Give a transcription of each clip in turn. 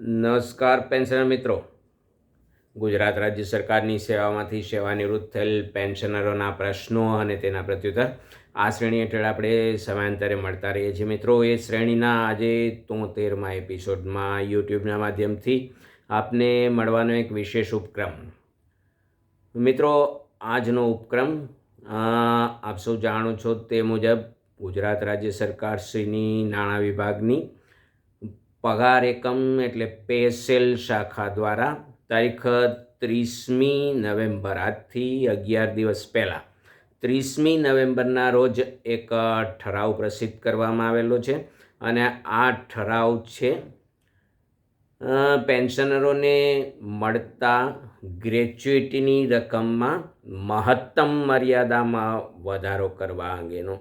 નમસ્કાર, પેન્શનર મિત્રો. ગુજરાત રાજ્ય સરકારની સેવામાંથી સેવાનિવૃત્ત થયેલ પેન્શનરોના પ્રશ્નો અને તેના પ્રત્યુત્તર આ શ્રેણી હેઠળ આપણે સમયાંતરે મળતા રહીએ છીએ. મિત્રો, એ શ્રેણીના આજે તોતેરમાં એપિસોડમાં યુટ્યુબના માધ્યમથી આપને મળવાનો એક વિશેષ ઉપક્રમ. મિત્રો, આજનો ઉપક્રમ આપ સૌ જાણો છો તે મુજબ ગુજરાત રાજ્ય સરકારશ્રીની નાણાં વિભાગની પગાર એકમ એટલે પેસેલ શાખા દ્વારા તારીખ ત્રીસમી નવેમ્બર, આજથી અગિયાર દિવસ પહેલાં. ત્રીસમી નવેમ્બરના રોજ એક ઠરાવ પ્રસિદ્ધ કરવામાં આવેલો છે અને આ ઠરાવ છે પેન્શનરોને મળતા ગ્રેચ્યુઇટીની રકમમાં મહત્તમ મર્યાદામાં વધારો કરવા અંગેનો.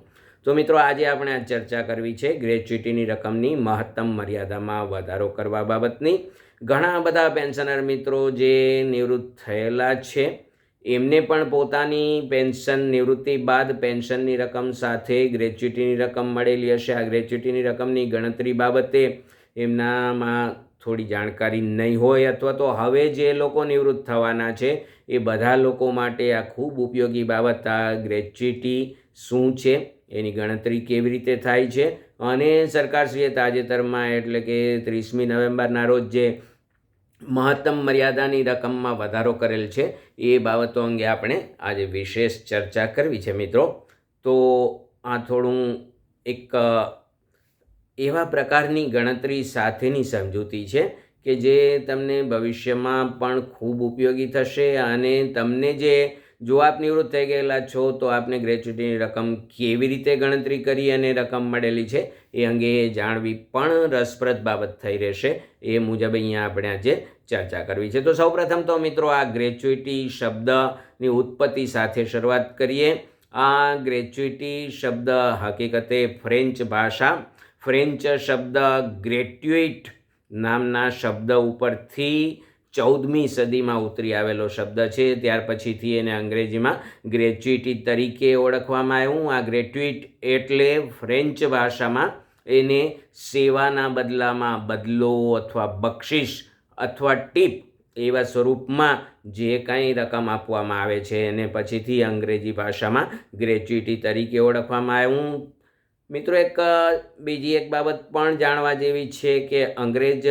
તો મિત્રો, આજે આપણે આ ચર્ચા કરવી છે ગ્રેચ્યુટીની રકમની મહત્તમ મર્યાદામાં વધારો કરવા બાબતની. ઘણા બધા પેન્શનર મિત્રો જે નિવૃત્ત થયેલા છે, એમને પણ પોતાની પેન્શન નિવૃત્તિ બાદ પેન્શનની રકમ સાથે ગ્રેચ્યુટીની રકમ મળેલી હશે. આ ગ્રેચ્યુટીની રકમની ગણતરી બાબતે એમનામાં થોડી જાણકારી નહીં હોય અથવા તો હવે જે લોકો નિવૃત્ત થવાના છે, એ બધા લોકો માટે આ ખૂબ ઉપયોગી બાબત. આ ગ્રેચ્યુટી શું છે? એની ગણતરી કેવી રીતે થાય છે? અને સરકારશ્રીએ તાજેતરમાં, એટલે કે ત્રીસમી નવેમ્બરના રોજ જે મહત્તમ મર્યાદાની રકમમાં વધારો કરેલ છે, એ બાબતો અંગે આપણે આજે વિશેષ ચર્ચા કરવી છે મિત્રો. તો આ થોડું એક એવા પ્રકારની ગણતરી સાથેની સમજૂતી છે કે જે તમને ભવિષ્યમાં પણ ખૂબ ઉપયોગી થશે અને તમને જે જો આપ નિવૃત્ત થઈ ગયેલા છો, તો આપને ગ્રેચ્યુટીની રકમ કેવી રીતે ગણતરી કરી અને રકમ મળેલી છે, એ અંગે જાણવી પણ રસપ્રદ બાબત થઈ રહેશે. એ મુજબ અહીંયા આપણે આજે ચર્ચા કરવી છે. તો સૌપ્રથમ તો મિત્રો આ ગ્રેચ્યુઇટી શબ્દની ઉત્પત્તિ સાથે શરૂઆત કરીએ. આ ગ્રેચ્યુઇટી શબ્દ હકીકતે ફ્રેન્ચ ભાષા, ફ્રેન્ચ શબ્દ ગ્રેટ્યુઇટ નામના શબ્દ ઉપરથી ચૌદમી સદીમાં ઉતરી આવેલો શબ્દ છે. ત્યાર પછીથી એને અંગ્રેજીમાં ગ્રેચ્યુટી તરીકે ઓળખવામાં આવ્યું. આ ગ્રેચ્યુઇટ એટલે ફ્રેન્ચ ભાષામાં એને સેવાના બદલામાં બદલો અથવા બક્ષિશ અથવા ટીપ એવા સ્વરૂપમાં જે કાંઈ રકમ આપવામાં આવે છે. એને પછીથી અંગ્રેજી ભાષામાં ગ્રેચ્યુટી તરીકે ઓળખવામાં આવ્યું. મિત્રો, એક બીજી એક બાબત પણ જાણવા જેવી છે કે અંગ્રેજ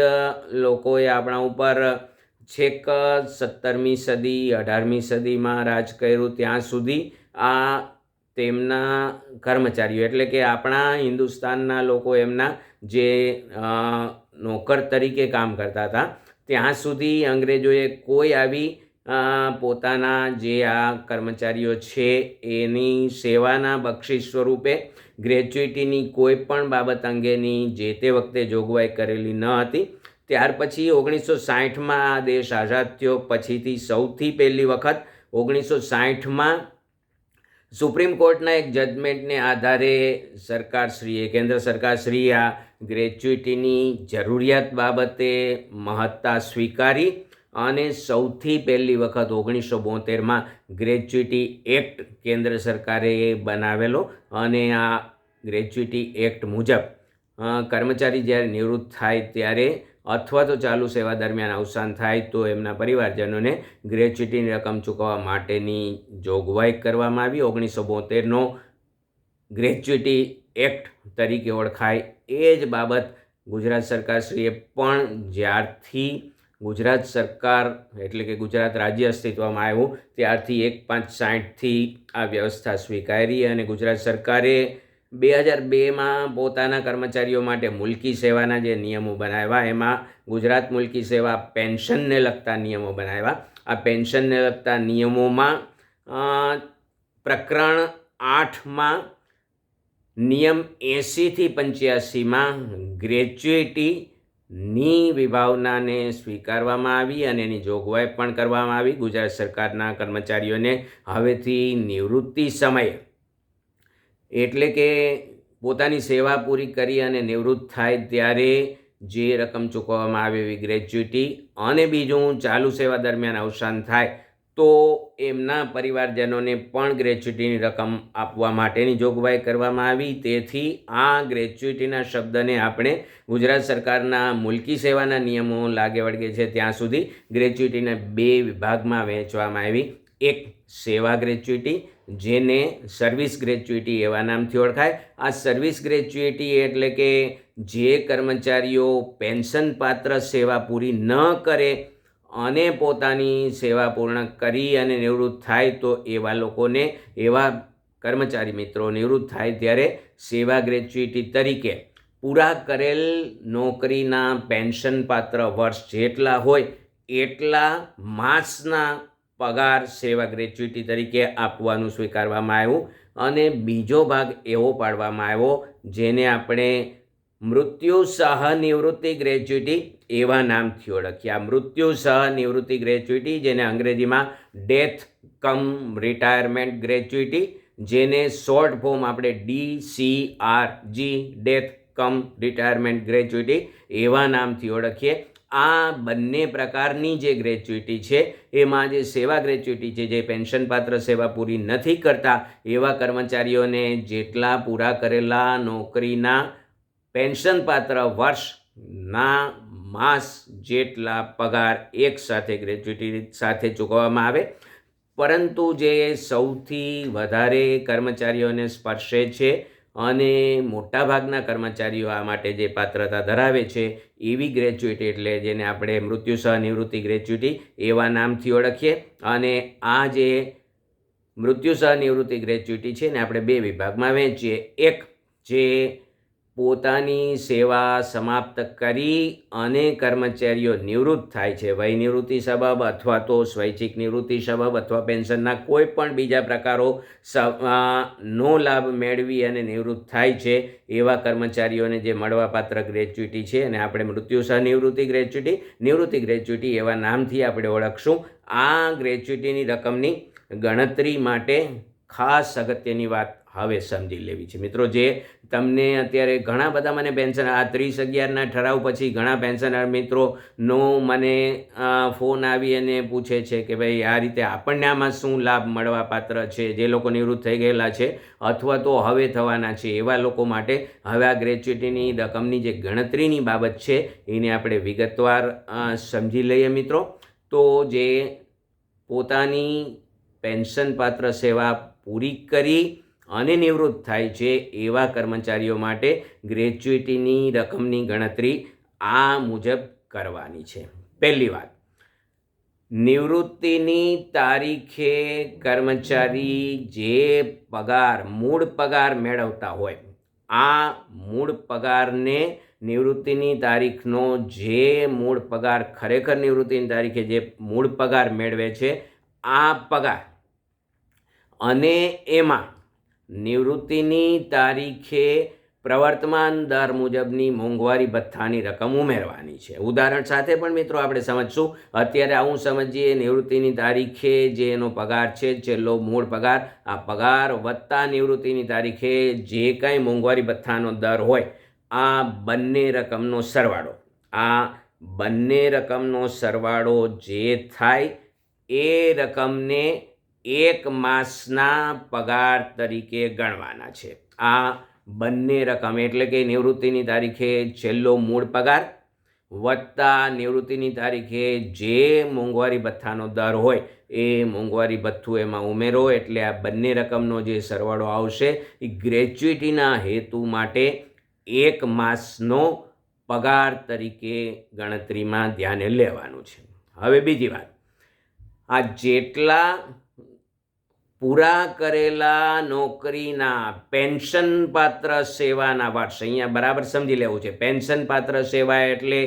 લોકોએ આપણા ઉપર છેક સત્તરમી સદી, અઢારમી સદીમાં રાજ કર્યું ત્યાં સુધી આ તેમના કર્મચારીઓ, એટલે કે આપણા હિન્દુસ્તાનના લોકો એમના જે નોકર તરીકે કામ કરતા હતા, ત્યાં સુધી અંગ્રેજોએ કોઈ આવી પોતાના જે આ કર્મચારીઓ છે એની સેવાના બક્ષિસ સ્વરૂપે ગ્રેચ્યુઇટીની કોઈ પણ બાબત અંગેની જે તે વખતે જોગવાઈ કરેલી ન હતી. ત્યાર પછી ઓગણીસો સાઠમાં આ દેશ આઝાદ થયો. પછીથી સૌથી પહેલી વખત ઓગણીસો સાઠમાં સુપ્રીમ કોર્ટના એક જજમેન્ટને આધારે સરકારશ્રીએ, કેન્દ્ર સરકારશ્રીએ આ ગ્રેચ્યુઇટીની જરૂરિયાત બાબતે મહત્તા સ્વીકારી અને સૌથી પહેલી વખત ઓગણીસો બોતેરમાં ગ્રેજ્યુટી એક્ટ કેન્દ્ર સરકારે બનાવેલો અને આ ગ્રેજ્યુટી એક્ટ મુજબ કર્મચારી જ્યારે નિવૃત્ત થાય ત્યારે અથવા તો ચાલુ સેવા દરમિયાન અવસાન થાય તો એમના પરિવારજનોને ગ્રેચ્યુટીની રકમ ચૂકવવા માટેની જોગવાઈ કરવામાં આવી. ઓગણીસો બોતેરનો ગ્રેચ્યુટી એક્ટ તરીકે ઓળખાય એ જ બાબત ગુજરાત સરકારશ્રીએ પણ જ્યારથી ગુજરાત સરકાર એટલે કે ગુજરાત રાજ્ય અસ્તિત્વમાં આવ્યું ત્યારથી એક પાંચ સાઠથી આ વ્યવસ્થા સ્વીકારી અને ગુજરાત સરકારે બે હજાર બેમાં પોતાના કર્મચારીઓ માટે મુલકી સેવાના જે નિયમો બનાવ્યા, એમાં ગુજરાત મુલકી સેવા પેન્શનને લગતા નિયમો બનાવ્યા. આ પેન્શનને લગતા નિયમોમાં પ્રકરણ આઠમાં નિયમ એંસીથી પંચ્યાસીમાં ગ્રેચ્યુઇટીની વિભાવનાને સ્વીકારવામાં આવી અને એની જોગવાઈ પણ કરવામાં આવી. ગુજરાત સરકારના કર્મચારીઓને હવેથી નિવૃત્તિ સમયે એટલે કે પોતાની સેવા પૂરી કરી અને નિવૃત્ત થાય ત્યારે જે રકમ ચૂકવવામાં આવે એવી ગ્રેજ્યુટી અને બીજું ચાલુ સેવા દરમિયાન અવસાન થાય તો એમના પરિવારજનોને પણ ગ્રેચ્યુટીની રકમ આપવા માટેની જોગવાઈ કરવામાં આવી. તેથી આ ગ્રેચ્યુટીના શબ્દને આપણે ગુજરાત સરકારના મુલકી સેવાના નિયમો લાગે વળગે છે. ત્યાં સુધી ગ્રેચ્યુટીને બે વિભાગમાં વહેંચવામાં આવી. એક સેવા ગ્રેચ્યુટી જેને સર્વિસ ગ્રેચ્યુટી એવા નામથી ઓળખાય. આ સર્વિસ ગ્રેચ્યુટી એટલે કે જે કર્મચારીઓ પેન્શન પાત્ર સેવા પૂરી ન કરે અને પોતાની સેવા પૂર્ણ કરી અને નિવૃત્ત થાય તો એવા લોકોને, એવા કર્મચારી મિત્રો નિવૃત્ત થાય ત્યારે સેવા ગ્રેચ્યુટી તરીકે પૂરા કરેલ નોકરીના પેન્શન પાત્ર વર્ષ જેટલા હોય એટલા માસના પગાર, સેવા ગ્રેચ્યુટી તરીકે આપવાનું સ્વીકારવામાં આવ્યું અને બીજો ભાગ એવો પાડવામાં આવ્યો જેને આપણે મૃત્યુ સહ નિવૃત્તિ ગ્રેચ્યુટી એવા નામથી ઓળખ્યા. મૃત્યુ સહ નિવૃત્તિ ગ્રેચ્યુટી જેને અંગ્રેજીમાં ડેથ કમ રિટાયરમેન્ટ ગ્રેચ્યુટી જેને શોર્ટ ફોર્મ આપણે D C R G death cum retirement gratuity એવા નામથી ઓળખીએ. આ બંને પ્રકારની જે ગ્રેચ્યુટી છે, એમાં જે સેવા ગ્રેચ્યુટી છે, જે પેન્શનપાત્ર સેવા પૂરી નથી કરતા, એવા કર્મચારીઓને જેટલા પૂરા કરેલા નોકરીના પેન્શનપાત્ર વર્ષના માસ જેટલા પગાર એક સાથે ગ્રેચ્યુટી સાથે ચૂકવવામાં આવે. પરંતુ જે સૌથી વધારે કર્મચારીઓને સ્પર્શે છે અને મોટાભાગના કર્મચારીઓ આ માટે જે પાત્રતા ધરાવે છે, એવી ગ્રેચ્યુટી એટલે જેને આપણે મૃત્યુ સહનિવૃત્તિ નિવૃત્તિ ગ્રેચ્યુટી એવા નામથી ઓળખીએ. અને આ જે મૃત્યુ સહનિવૃત્તિ નિવૃત્તિ ગ્રેચ્યુટી છે ને આપણે બે વિભાગમાં વહેંચીએ. એક જે પોતાની સેવા સમાપ્ત કરી અને કર્મચારીઓ નિવૃત્ત થાય છે. વય નિવૃત્તિ સબબ અથવા તો સ્વૈચ્છિક નિવૃત્તિ સબબ અથવા પેન્શનના કોઈ પણ બીજા પ્રકારો નો લાભ મેળવી અને નિવૃત્ત થાય છે એવા કર્મચારીઓને જે મળવાપાત્ર ગ્રેચ્યુટી છે અને આપણે મૃત્યુ સહ નિવૃત્તિ ગ્રેચ્યુટી નિવૃત્તિ ગ્રેચ્યુટી એવા નામથી આપણે ઓળખશું. આ ગ્રેચ્યુટીની રકમની ગણતરી માટે ખાસ અગત્યની વાત હવે સમજી લેવી છે. મિત્રો, જે તમને અત્યારે ઘણા બધા મને પેન્શન આ ત્રીસ અગિયારના ઠરાવ પછી ઘણા પેન્શનર મિત્રોનો મને ફોન આવી અને પૂછે છે કે ભાઈ, આ રીતે આપણને આમાં શું લાભ મળવા પાત્ર છે? જે લોકો નિવૃત્ત થઈ ગયેલા છે અથવા તો હવે થવાના છે, એવા લોકો માટે હવે આ ગ્રેચ્યુટીની રકમની જે ગણતરીની બાબત છે, એને આપણે વિગતવાર સમજી લઈએ મિત્રો. તો જે પોતાની પેન્શન પાત્ર સેવા પૂરી કરી અને નિવૃત્ત થાય છે એવા કર્મચારીઓ માટે ગ્રેજ્યુટીની રકમની ગણતરી આ મુજબ કરવાની છે. પહેલી વાત, નિવૃત્તિની તારીખે કર્મચારી જે પગાર, મૂળ પગાર મેળવતા હોય, આ મૂળ પગારને નિવૃત્તિની તારીખનો જે મૂળ પગાર ખરેખર નિવૃત્તિની તારીખે જે મૂળ પગાર મેળવે છે, આ પગાર અને એમાં નિવૃત્તિની તારીખે પ્રવર્તમાન દર મુજબની મોંઘવારી ભથ્થાની રકમ ઉમેરવાની છે. ઉદાહરણ સાથે પણ મિત્રો આપણે સમજશું, અત્યારે આવું સમજીએ, નિવૃત્તિની તારીખે જે એનો પગાર છે, છેલ્લો મૂળ પગાર, આ પગાર વત્તા નિવૃત્તિની તારીખે જે કાંઈ મોંઘવારી ભથ્થાનો દર હોય, આ બંને રકમનો સરવાળો, આ બંને રકમનો સરવાળો જે થાય એ રકમને એક માસના પગાર તરીકે ગણવાના છે. આ બંને રકમ એટલે કે નિવૃત્તિની તારીખે છેલ્લો મૂળ પગાર વત્તા નિવૃત્તિની તારીખે જે મોંઘવારી ભથ્થાનો દર હોય એ મોંઘવારી ભથ્થું એમાં ઉમેરો એટલે આ બંને રકમનો જે સરવાળો આવશે એ ગ્રેચ્યુઇટીના હેતુ માટે એક માસનો પગાર તરીકે ગણતરીમાં ધ્યાને લેવાનું છે. હવે બીજી વાત. આ જેટલા પૂરા કરેલા નોકરીના પેન્શન પાત્ર સેવાના વર્ષ અહીંયા બરાબર સમજી લેવું છે. પેન્શન પાત્ર સેવા એટલે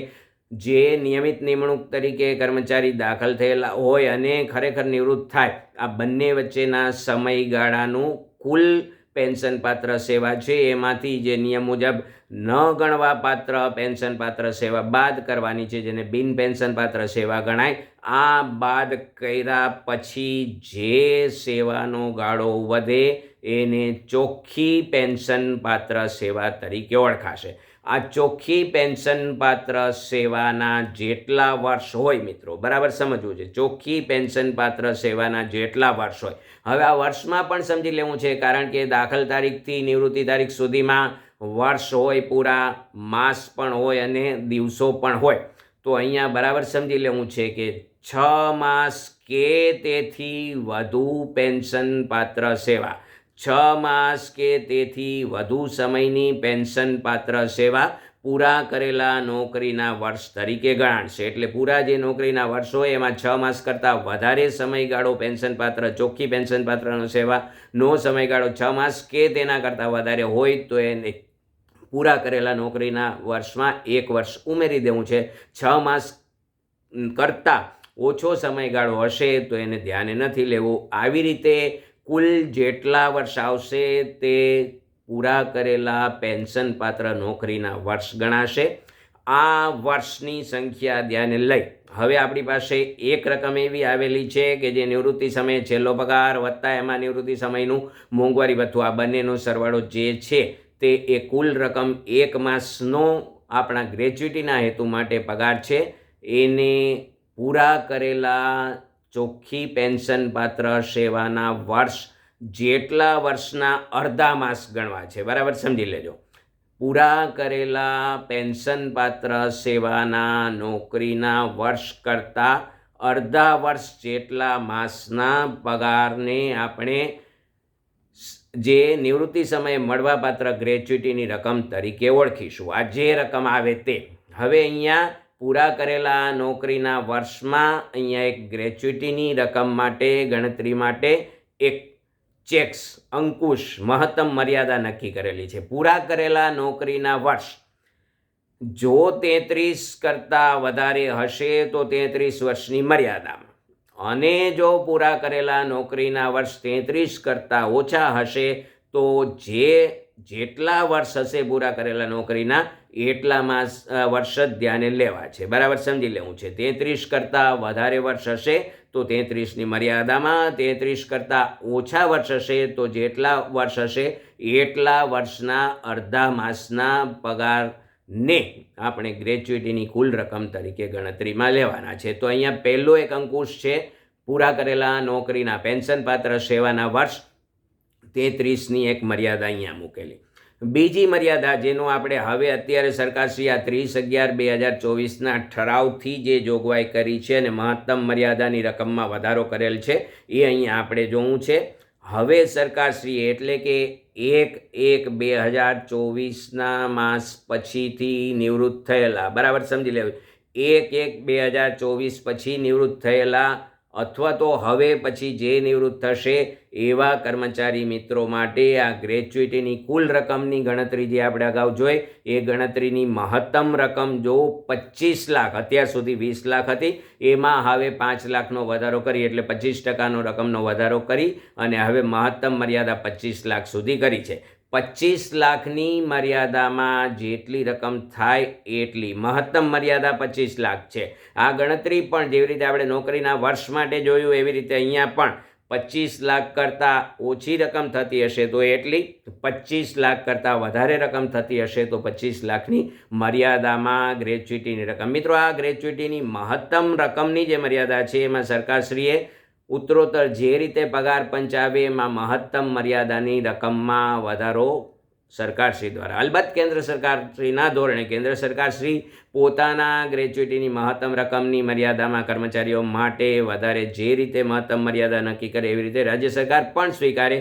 જે નિયમિત નિમણૂક તરીકે કર્મચારી દાખલ થયેલા હોય અને ખરેખર નિવૃત્ત થાય, આ બંને વચ્ચેના સમયગાળાનું કુલ પેન્શન પાત્ર સેવા છે, એમાંથી જે નિયમ મુજબ ન ગણવા પાત્ર પેન્શન પાત્ર સેવા બાદ કરવાની છે, જેને બિન પેન્શન પાત્ર સેવા ગણાય. આ બાદ કર્યા પછી જે સેવાનો ગાળો વધે, એને ચોખ્ખી પેન્શન પાત્ર સેવા તરીકે ઓળખાશે. આ ચોખ્ખી પેન્શન પાત્ર સેવાના જેટલા વર્ષ હોય મિત્રો, બરાબર સમજવું છે. ચોખ્ખી પેન્શન પાત્ર સેવાના જેટલા વર્ષ હોય. હવે આ વર્ષમાં પણ સમજી લેવું છે, કારણ કે દાખલ તારીખથી નિવૃત્તિ તારીખ સુધીમાં વર્ષ હોય, પૂરા માસ પણ હોય અને દિવસો પણ હોય. તો અહીંયા બરાબર સમજી લેવું છે કે છ માસ કે તેથી વધુ પેન્શન પાત્ર સેવા. છ માસ કે તેથી વધુ સમયની પેન્શન પાત્ર સેવા પૂરા કરેલા નોકરીના વર્ષ તરીકે ગણાશે. એટલે પૂરા જે નોકરીના વર્ષ હોય, એમાં છ માસ કરતાં વધારે સમયગાળો પેન્શન પાત્ર, ચોખ્ખી પેન્શન પાત્રનો સેવાનો સમયગાળો છ માસ કે તેના કરતાં વધારે હોય, તો એને પૂરા કરેલા નોકરીના વર્ષમાં એક વર્ષ ઉમેરી દેવું છે. છ માસ કરતાં ઓછો સમયગાળો હશે, તો એને ધ્યાને નથી લેવું. આવી રીતે કુલ જેટલા વર્ષ આવશે તે પૂરા કરેલા પેન્શન પાત્ર નોકરીના વર્ષ ગણાશે. આ વર્ષની સંખ્યા ધ્યાને લઈ હવે આપણી પાસે એક રકમ એવી આવેલી છે કે જે નિવૃત્તિ સમયે છેલ્લો પગાર વત્તા એમાં નિવૃત્તિ સમયનું મોંઘવારી ભથ્થું. આ બંનેનો સરવાળો જે છે તે એ કુલ રકમ એક માસનો આપણા ગ્રેચ્યુટીના હેતુ માટે પગાર છે. એને પૂરા કરેલા ચોખ્ખી પેન્શન પાત્ર સેવાના વર્ષ જેટલા વર્ષના અડધા માસ ગણવા છે. બરાબર સમજી લેજો. પૂરા કરેલા પેન્શન પાત્ર સેવાના નોકરીના વર્ષ કરતાં અડધા વર્ષ જેટલા માસના પગારને આપણે જે નિવૃત્તિ સમયે મળવાપાત્ર ગ્રેચ્યુટીની રકમ તરીકે ઓળખીશું. આ જે રકમ આવે તે. હવે અહીંયા પૂરા કરેલા નોકરીના વર્ષમાં અહીંયા એક ગ્રેચ્યુટીની રકમ માટે, ગણતરી માટે એક ચેક્સ, અંકુશ, મહત્તમ મર્યાદા નક્કી કરેલી છે. પૂરા કરેલા નોકરીના વર્ષ જો તેત્રીસ કરતાં વધારે હશે તો તેત્રીસ વર્ષની મર્યાદામાં. અને જો પૂરા કરેલા નોકરીના વર્ષ તેત્રીસ કરતાં ઓછા હશે તો જે જેટલા વર્ષ હશે પૂરા કરેલા નોકરીના એટલા માસ વર્ષ જ ધ્યાને લેવા છે. બરાબર સમજી લેવું છે. તેત્રીસ કરતાં વધારે વર્ષ હશે તો તેત્રીસની મર્યાદામાં, તેત્રીસ કરતાં ઓછા વર્ષ હશે તો જેટલા વર્ષ હશે, એટલા વર્ષના અડધા માસના પગારને આપણે ગ્રેચ્યુટીની કુલ રકમ તરીકે ગણતરીમાં લેવાના છે. તો અહીંયા પહેલો એક અંકુશ છે. પૂરા કરેલા નોકરીના પેન્શન પાત્ર સેવાના વર્ષ તેત્રીસની એક મર્યાદા અહીંયા મૂકેલી. બીજી મર્યાદા જેનો આપણે હવે અત્યારે સરકારશ્રી આ ત્રીસ અગિયાર બે હજાર ચોવીસના ઠરાવથી જે જોગવાઈ કરી છે અને મહત્તમ મર્યાદાની રકમમાં વધારો કરેલ છે, એ અહીંયા આપણે જોવું છે. હવે સરકારશ્રી એટલે કે એક એક બે હજાર ચોવીસના માસ પછીથી નિવૃત્ત થયેલા, બરાબર સમજી લેવું. એક એક બે હજાર ચોવીસ પછી નિવૃત્ત થયેલા અથવા તો હવે પછી જે નિવૃત્ત થશે એવા કર્મચારી મિત્રો માટે આ ગ્રેચ્યુટીની કુલ રકમની ગણતરી જે આપણે અગાઉ જોઈ, એ ગણતરીની મહત્તમ રકમ જો પચીસ લાખ, અત્યાર સુધી વીસ લાખ હતી, એમાં હવે પાંચ લાખનો વધારો કરી, એટલે પચીસ ટકાનો રકમનો વધારો કરી, અને હવે મહત્તમ મર્યાદા પચીસ લાખ સુધી કરી છે. પચીસ લાખની મર્યાદામાં જેટલી રકમ થાય એટલી મહત્તમ મર્યાદા પચીસ લાખ છે. આ ગણતરી પણ જેવી રીતે આપણે નોકરીના વર્ષ માટે જોયું, એવી રીતે અહીંયા પણ પચીસ લાખ કરતાં ઓછી રકમ થતી હશે તો એટલી પચીસ લાખ કરતાં વધારે રકમ થતી હશે તો પચીસ લાખની મર્યાદામાં ગ્રેચ્યુટીની રકમ. મિત્રો, આ ગ્રેચ્યુટીની મહત્તમ રકમની જે મર્યાદા છે, એમાં સરકારશ્રીએ ઉત્તરોત્તર જે રીતે પગાર પંચ આવે એમાં મહત્તમ મર્યાદાની રકમમાં વધારો સરકારશ્રી દ્વારા. અલબત્ત કેન્દ્ર સરકારશ્રીના ધોરણે કેન્દ્ર સરકારશ્રી પોતાના ગ્રેચ્યુટીની મહત્તમ રકમની મર્યાદામાં કર્મચારીઓ માટે વધારે જે રીતે મહત્તમ મર્યાદા નક્કી કરે એવી રીતે રાજ્ય સરકાર પણ સ્વીકારે.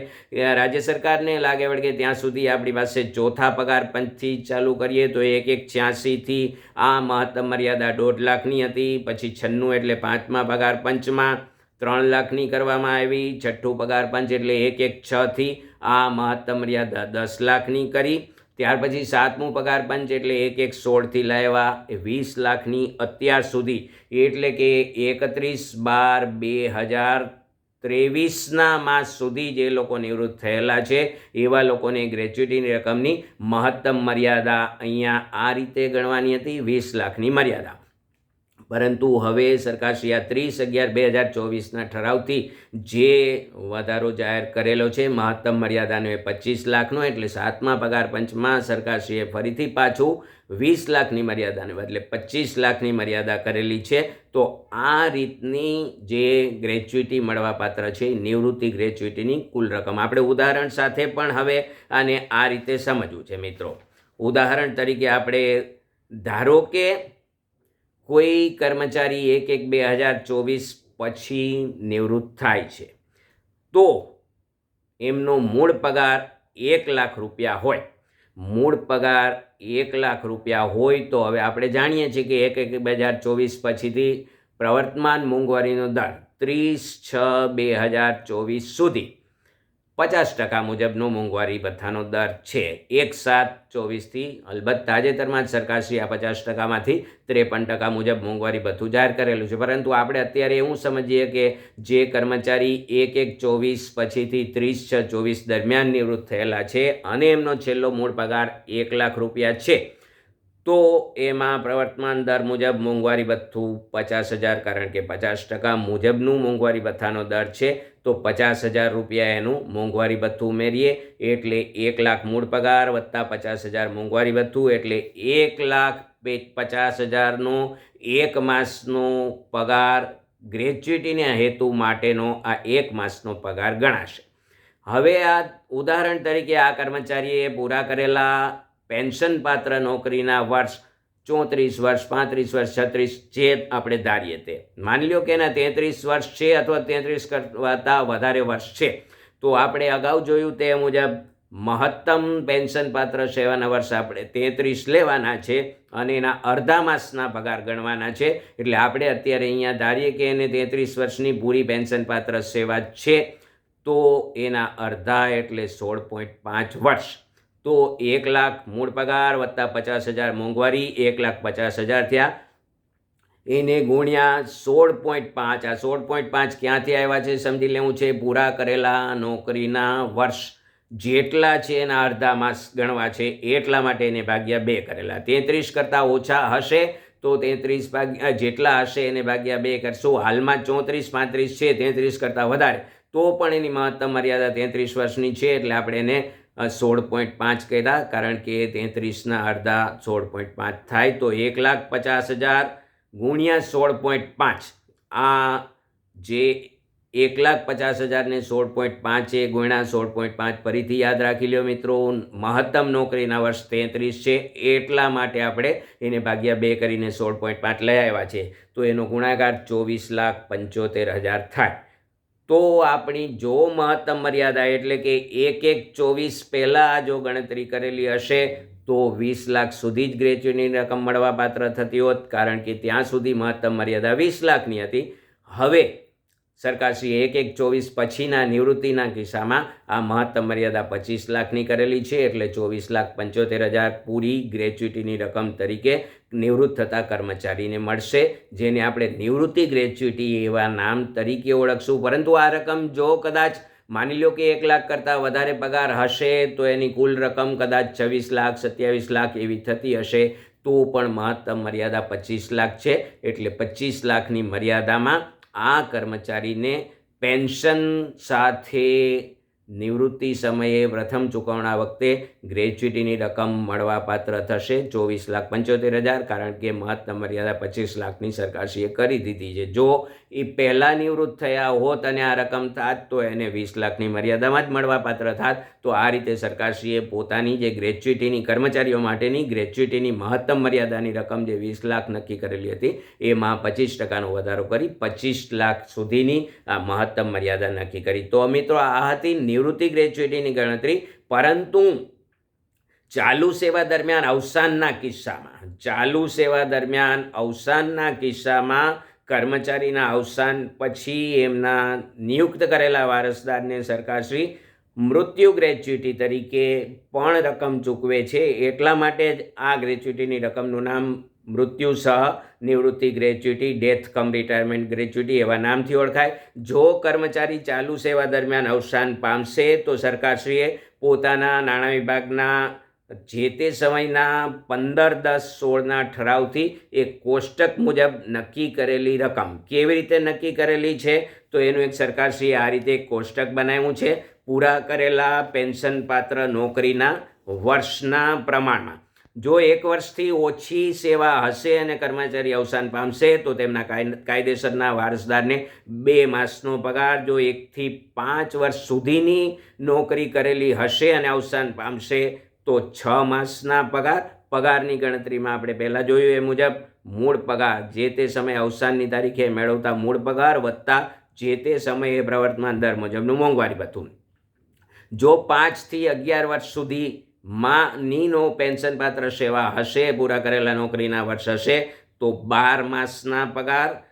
રાજ્ય સરકારને લાગે વળગે ત્યાં સુધી આપણી પાસે ચોથા પગાર પંચથી ચાલુ કરીએ તો એક એક છ્યાસીથી આ મહત્તમ મર્યાદા દોઢ લાખની હતી, પછી છન્નું એટલે પાંચમા પગાર પંચમાં ત્રણ લાખની કરવામાં આવી, છઠ્ઠું પગાર પંચ એટલે એક એક છથી આ મહત્તમ મર્યાદા દસ લાખની કરી. ત્યાર પછી સાતમું પગાર પંચ એટલે એક એક સોળથી લાવ્યા. વીસ લાખની અત્યાર સુધી એટલે કે એકત્રીસ બાર બે હજાર ત્રેવીસના માસ સુધી જે લોકો નિવૃત્ત થયેલા છે, એવા લોકોને ગ્રેચ્યુટીની રકમની મહત્તમ મર્યાદા અહીંયા આ રીતે ગણવાની હતી, વીસ લાખની મર્યાદા. પરંતુ હવે સરકારશ્રી આ ત્રીસ અગિયાર બે હજાર ચોવીસના ઠરાવથી જે વધારો જાહેર કરેલો છે, મહત્તમ મર્યાદાનો એ પચીસ લાખનો, એટલે સાતમા પગાર પંચમાં સરકારશ્રીએ ફરીથી પાછું વીસ લાખની મર્યાદાને બદલે પચીસ લાખની મર્યાદા કરેલી છે. તો આ રીતની જે ગ્રેચ્યુટી મળવાપાત્ર છે, નિવૃત્તિ ગ્રેચ્યુટીની કુલ રકમ. આપણે ઉદાહરણ સાથે પણ હવે આને આ રીતે સમજવું છે મિત્રો. ઉદાહરણ તરીકે આપણે ધારો કે કોઈ કર્મચારી એક એક બે હજાર ચોવીસ પછી નિવૃત્ત થાય છે, તો એમનો મૂળ પગાર એક લાખ રૂપિયા હોય. મૂળ પગાર એક લાખ રૂપિયા હોય તો હવે આપણે જાણીએ છીએ કે એક એક બે હજાર ચોવીસ પછીથી પ્રવર્તમાન મોંઘવારીનો દર ત્રીસ છ બે હજાર ચોવીસ સુધી પચાસ ટકા મુજબનો મોંઘવારી ભથ્થાનો દર છે. એક સાત ચોવીસથી અલબત્ત તાજેતરમાં જ સરકારશ્રી આ પચાસ ટકામાંથી ત્રેપન ટકા મુજબ મોંઘવારી ભથ્થું જાહેર કરેલું છે. પરંતુ આપણે અત્યારે એવું સમજીએ કે જે કર્મચારી એક એક ચોવીસ પછીથી ત્રીસ છ ચોવીસ દરમિયાન નિવૃત્ત થયેલા છે અને એમનો છેલ્લો મૂળ પગાર એક લાખ રૂપિયા છે, તો એમાં પ્રવર્તમાન દર મુજબ મોંઘવારી ભથ્થું પચાસ હજાર કારણ કે પચાસ ટકા મુજબનું મોંઘવારી ભથ્થાનો દર છે. તો પચાસ હજાર રૂપિયા એનું મોંઘવારી ભથ્થું ઉમેરીએ, એટલે એક લાખ મૂળ પગાર વત્તા પચાસ હજાર મોંઘવારી ભથ્થું, એટલે એક લાખ પચાસ હજારનો એક માસનો પગાર ગ્રેજ્યુટીના હેતુ માટેનો આ એક માસનો પગાર ગણાશે. હવે આ ઉદાહરણ તરીકે આ કર્મચારીએ પૂરા કરેલા પેન્શન પાત્ર નોકરીના વર્ષ ચોત્રીસ વર્ષ, પાંત્રીસ વર્ષ, છત્રીસ જે આપણે ધારીએ તે. માની લો કે એના તેત્રીસ વર્ષ છે અથવા તેત્રીસ કરતાં વધારે વર્ષ છે, તો આપણે અગાઉ જોયું તે મુજબ મહત્તમ પેન્શન પાત્ર સેવાના વર્ષ આપણે તેત્રીસ લેવાના છે અને એના અડધા માસના પગાર ગણવાના છે. એટલે આપણે અત્યારે અહીંયા ધારીએ કે એને તેત્રીસ વર્ષની પૂરી પેન્શન પાત્ર સેવા છે, તો એના અડધા એટલે સોળ પોઈન્ટ પાંચ વર્ષ. તો એક લાખ મૂળ પગાર વત્તા પચાસ હજાર મોંઘવારી, એક લાખ પચાસ હજાર થયા. એને ગુણ્યા સોળ પોઈન્ટ પાંચ. આ સોળ પોઈન્ટ પાંચ ક્યાંથી આવ્યા છે સમજી લેવું છે? પૂરા કરેલા નોકરીના વર્ષ જેટલા છે એના અડધા માસ ગણવા છે. એટલા માટે એને ભાગ્યા બે કરેલા. તેત્રીસ કરતાં ઓછા હશે તો તેત્રીસ ભાગ્યા જેટલા હશે એને ભાગ્યા બે કરશું. હાલમાં ચોત્રીસ, પાંત્રીસ છે, તેત્રીસ કરતાં વધારે. તો પણ એની મહત્તમ મર્યાદા તેત્રીસ વર્ષની છે એટલે આપણે એને સોળ પોઈન્ટ પાંચ કર્યા, કારણ કે તેત્રીસના અડધા સોળ પોઈન્ટ પાંચ થાય તો એક લાખ પચાસ હજાર ગુણ્યા સોળ પોઈન્ટ પાંચ. આ જે એક લાખ પચાસ હજારને સોળ પોઈન્ટ પાંચ એ ગુણ્યા સોળ પોઈન્ટ પાંચ ફરીથી યાદ રાખી લ્યો મિત્રો, મહત્તમ નોકરીના વર્ષ તેત્રીસ છે, એટલા માટે આપણે એને ભાગ્યા બે કરીને સોળ પોઈન્ટ પાંચ લઈ આવ્યા છે. તો એનો ગુણાકાર ચોવીસ લાખ પંચોતેર હજાર થાય. તો આપણી જો મહત્તમ મર્યાદા એટલે કે એક એક ચોવીસ પહેલાં જો ગણતરી કરેલી હશે, તો વીસ લાખ સુધી જ ગ્રેચ્યુટીની રકમ મળવા પાત્ર થતી હોત, કારણ કે ત્યાં સુધી મહત્તમ મર્યાદા વીસ લાખની હતી. હવે સરકારશ્રીએ એક એક ચોવીસ પછીના નિવૃત્તિના કિસ્સામાં આ મહત્તમ મર્યાદા પચીસ લાખની કરેલી છે એટલે ચોવીસ લાખ પંચોતેર હજાર પૂરી ગ્રેચ્યુટીની રકમ તરીકે નિવૃત્ત થતા કર્મચારીને મળશે, જેને આપણે નિવૃત્તિ ગ્રેચ્યુટી એવા નામ તરીકે ઓળખશું. પરંતુ આ રકમ જો કદાચ માની લો કે એક લાખ કરતાં વધારે પગાર હશે, તો એની કુલ રકમ કદાચ છવ્વીસ લાખ, સત્યાવીસ લાખ એવી થતી હશે, તો પણ મહત્તમ મર્યાદા પચીસ લાખ છે. એટલે પચીસ લાખની મર્યાદામાં આ કર્મચારીને પેન્શન સાથે નિવૃત્તિ સમયે પ્રથમ ચૂકવણા વખતે ગ્રેચ્યુટીની રકમ મળવાપાત્ર થશે. ચોવીસ લાખ પંચોતેર હજાર, કારણ કે મહત્તમ મર્યાદા પચીસ લાખની સરકારશ્રીએ કરી દીધી છે. જો એ પહેલાં નિવૃત્ત થયા હોત અને આ રકમ થાત, તો એને વીસ લાખની મર્યાદામાં જ મળવાપાત્ર થાત. તો આ રીતે સરકારશ્રીએ પોતાની જે ગ્રેચ્યુટીની કર્મચારીઓ માટેની ગ્રેચ્યુટીની મહત્તમ મર્યાદાની રકમ જે વીસ લાખ નક્કી કરેલી હતી, એમાં પચીસ ટકાનો વધારો કરી પચીસ લાખ સુધીની આ મહત્તમ મર્યાદા નક્કી કરી. તો મિત્રો, આ હતી નિવૃત્તિ ગ્રેચ્યુટીની ગણતરી, પરંતુ ચાલુ સેવા દરમિયાન અવસાનના કિસ્સામાં, ચાલુ સેવા દરમિયાન અવસાનના કિસ્સામાં કર્મચારીના અવસાન પછી એમના નિયુક્ત કરેલા વારસદારને સરકારશ્રી મૃત્યુ ગ્રેચ્યુટી તરીકે પણ રકમ ચૂકવે છે. એટલા માટે જ આ ગ્રેચ્યુટીની રકમનું નામ મૃત્યુ સહ નિવૃત્તિ gratuity death cum retirement gratuity એવા નામથી ઓળખાય. જો કર્મચારી ચાલુ સેવા દરમિયાન અવસાન પામશે, તો સરકારશ્રીએ પોતાના નાણાં વિભાગના જે તે સમયના પંદર, દસ, સોળના ઠરાવથી એ કોષ્ટક મુજબ નક્કી કરેલી રકમ. કેવી રીતે નક્કી કરેલી છે? તો એનું એક સરકારશ્રીએ આ રીતે કોષ્ટક બનાવ્યું છે. પૂરા કરેલા પેન્શન પાત્ર નોકરીના વર્ષના પ્રમાણમાં. જો એક વર્ષથી ઓછી સેવા હશે અને કર્મચારી અવસાન પામશે, તો તેમના કાય- કાયદેસરના વારસદારને બે માસનો પગાર, જો એકથી પાંચ વર્ષ સુધીની નોકરી કરેલી હશે અને અવસાન પામશે, તો છ માસના પગાર. પગારની ગણતરીમાં આપણે પહેલાં જોયું એ મુજબ, મૂળ પગાર જે તે સમયે અવસાનની તારીખે મેળવતા મૂળ પગાર વત્તા જે તે સમયે પ્રવર્તમાન દર મુજબનું મોંઘવારી ભથ્થું. જો પાંચથી અગિયાર વર્ષ સુધી માનીનો પેન્શન પાત્ર સેવા હશે, પૂરા કરેલા નોકરીના વર્ષ હશે, તો બાર માસના પગાર,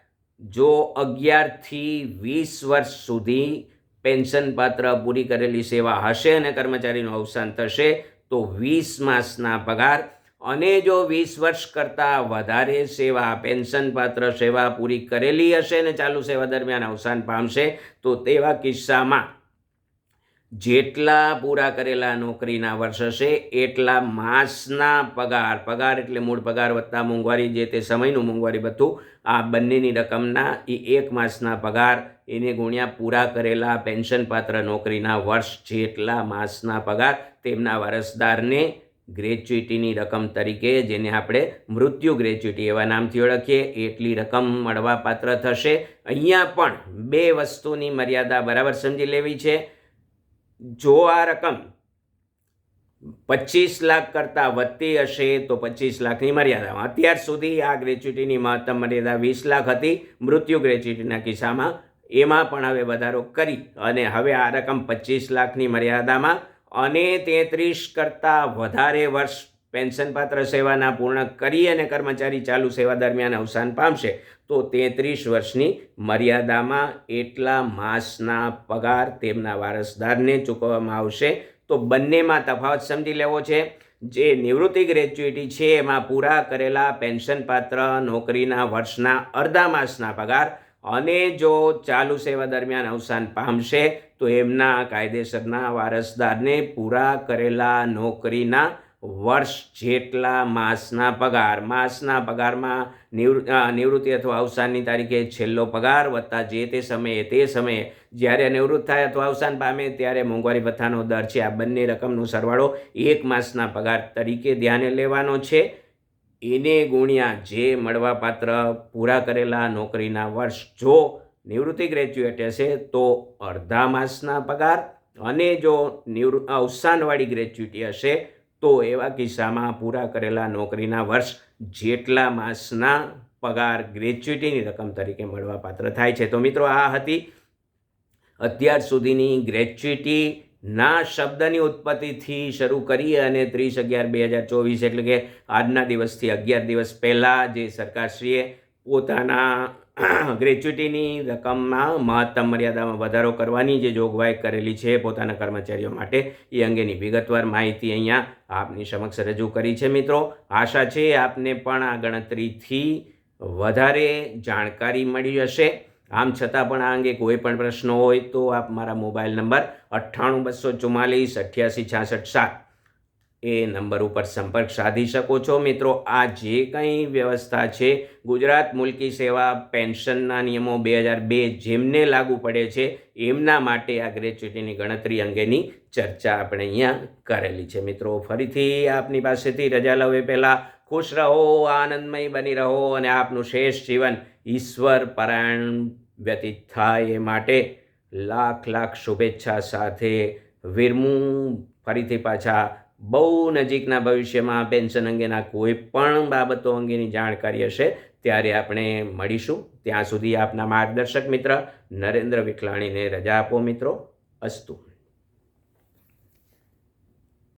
જો અગિયારથી વીસ વર્ષ સુધી પેન્શન પાત્ર પૂરી કરેલી સેવા હશે અને કર્મચારીનું અવસાન થશે, તો વીસ માસના પગાર અને જો વીસ વર્ષ કરતાં વધારે સેવા પેન્શન પાત્ર સેવા પૂરી કરેલી હશે અને ચાલુ સેવા દરમિયાન અવસાન પામશે, તો તેવા કિસ્સામાં જેટલા પૂરા કરેલા નોકરીના વર્ષ હશે, એટલા માસના પગાર પગાર એટલે મૂળ પગાર વત્તા મોંઘવારી જે તે સમયનું મોંઘવારી બધું, આ બંનેની રકમના એ એક માસના પગાર એને ગુણ્યા પૂરા કરેલા પેન્શનપાત્ર નોકરીના વર્ષ જેટલા માસના પગાર તેમના વારસદારને ગ્રેચ્યુટીની રકમ તરીકે, જેને આપણે મૃત્યુ ગ્રેચ્યુટી એવા નામથી ઓળખીએ, એટલી રકમ મળવાપાત્ર થશે. અહીંયા પણ બે વસ્તુની મર્યાદા બરાબર સમજી લેવી છે. જો આ રકમ પચીસ લાખ કરતાં વધતી હશે તો પચીસ લાખની મર્યાદામાં અત્યાર સુધી આ ગ્રેચ્યુટીની મહત્તમ મર્યાદા વીસ લાખ હતી. મૃત્યુ ગ્રેચ્યુટીના કિસ્સામાં એમાં પણ હવે વધારો કરી અને હવે આ રકમ પચીસ લાખની મર્યાદામાં અને તેત્રીસ કરતાં વધારે વર્ષ પેન્શનપાત્ર સેવાના પૂર્ણ કરી અને કર્મચારી ચાલુ સેવા દરમિયાન અવસાન પામશે, તો તેત્રીસ વર્ષની મર્યાદામાં એટલા માસના પગાર તેમના વારસદારને ચૂકવવામાં આવશે. તો બંનેમાં તફાવત સમજી લેવો છે. જે નિવૃત્તિ ગ્રેજ્યુએટી છે, એમાં પૂરા કરેલા પેન્શનપાત્ર નોકરીના વર્ષના અડધા માસના પગાર અને જો ચાલુ સેવા દરમિયાન અવસાન પામશે, તો એમના કાયદેસરના વારસદારને પૂરા કરેલા નોકરીના વર્ષ જેટલા માસના પગાર, માસના પગારમાં નિવૃ નિવૃત્તિ અથવા અવસાનની તારીખે છેલ્લો પગાર વત્તા જે તે સમયે તે સમયે જ્યારે નિવૃત્ત થાય અથવા અવસાન પામે ત્યારે મોંઘવારી ભથ્થાનો દર છે. આ બંને રકમનો સરવાળો એક માસના પગાર તરીકે ધ્યાને લેવાનો છે. એને ગુણ્યા જે મળવાપાત્ર પૂરા કરેલા નોકરીના વર્ષ જો નિવૃત્તિ ગ્રેજ્યુએટ હશે તો અડધા માસના પગાર અને જો નિવૃ, અવસાનવાળી ગ્રેજ્યુટી હશે તો એવા કિસ્સામાં પૂરા કરેલા નોકરીના વર્ષ જેટલા માસના પગાર ગ્રેચ્યુટીની રકમ તરીકે મળવાપાત્ર થાય છે. તો મિત્રો, આ હતી અત્યાર સુધીની ગ્રેચ્યુટીના શબ્દની ઉત્પત્તિથી શરૂ કરી અને ત્રીસ અગિયાર બે હજાર ચોવીસ એટલે કે આજના દિવસથી અગિયાર દિવસ પહેલાં જે સરકારશ્રીએ પોતાના ગ્રેચ્યુટીની રકમમાં મહત્તમ મર્યાદામાં વધારો કરવાની જે જોગવાઈ કરેલી છે પોતાના કર્મચારીઓ માટે, એ અંગેની વિગતવાર માહિતી અહીંયા આપની સમક્ષ રજૂ કરી છે. મિત્રો, આશા છે આપને પણ આ ગણતરીથી વધારે જાણકારી મળી હશે. આમ છતાં પણ આ અંગે કોઈ પણ પ્રશ્ન હોય તો આપ મારા મોબાઈલ નંબર અઠ્ઠાણું બસો ચુમ્માલીસ અઠ્યાસી છાસઠ સાત એ નંબર ઉપર સંપર્ક સાધી શકો છો. મિત્રો, આ જે કંઈ વ્યવસ્થા છે, ગુજરાત મુલકી સેવા પેન્શનના નિયમો બે હજાર બે જેમને લાગુ પડે છે, એમના માટે આ ગ્રેચ્યુટીની ગણતરી અંગેની ચર્ચા આપણે અહીંયા કરેલી છે. મિત્રો, ફરીથી આપની પાસેથી રજા એ પહેલાં. ખુશ રહો, આનંદમય બની રહો અને આપનું શેષ જીવન ઈશ્વર પરાયણ વ્યતીત થાય એ માટે લાખ લાખ શુભેચ્છા સાથે વિરમું. ફરીથી પાછા બહુ નજીકના ભવિષ્યમાં પેન્શન અંગેના કોઈ પણ બાબતો અંગેની જાણકારી હશે, ત્યારે આપણે મળીશું. ત્યાં સુધી આપના માર્ગદર્શક મિત્ર નરેન્દ્ર વિખલાણીને રજા આપો મિત્રો. અસ્તુ.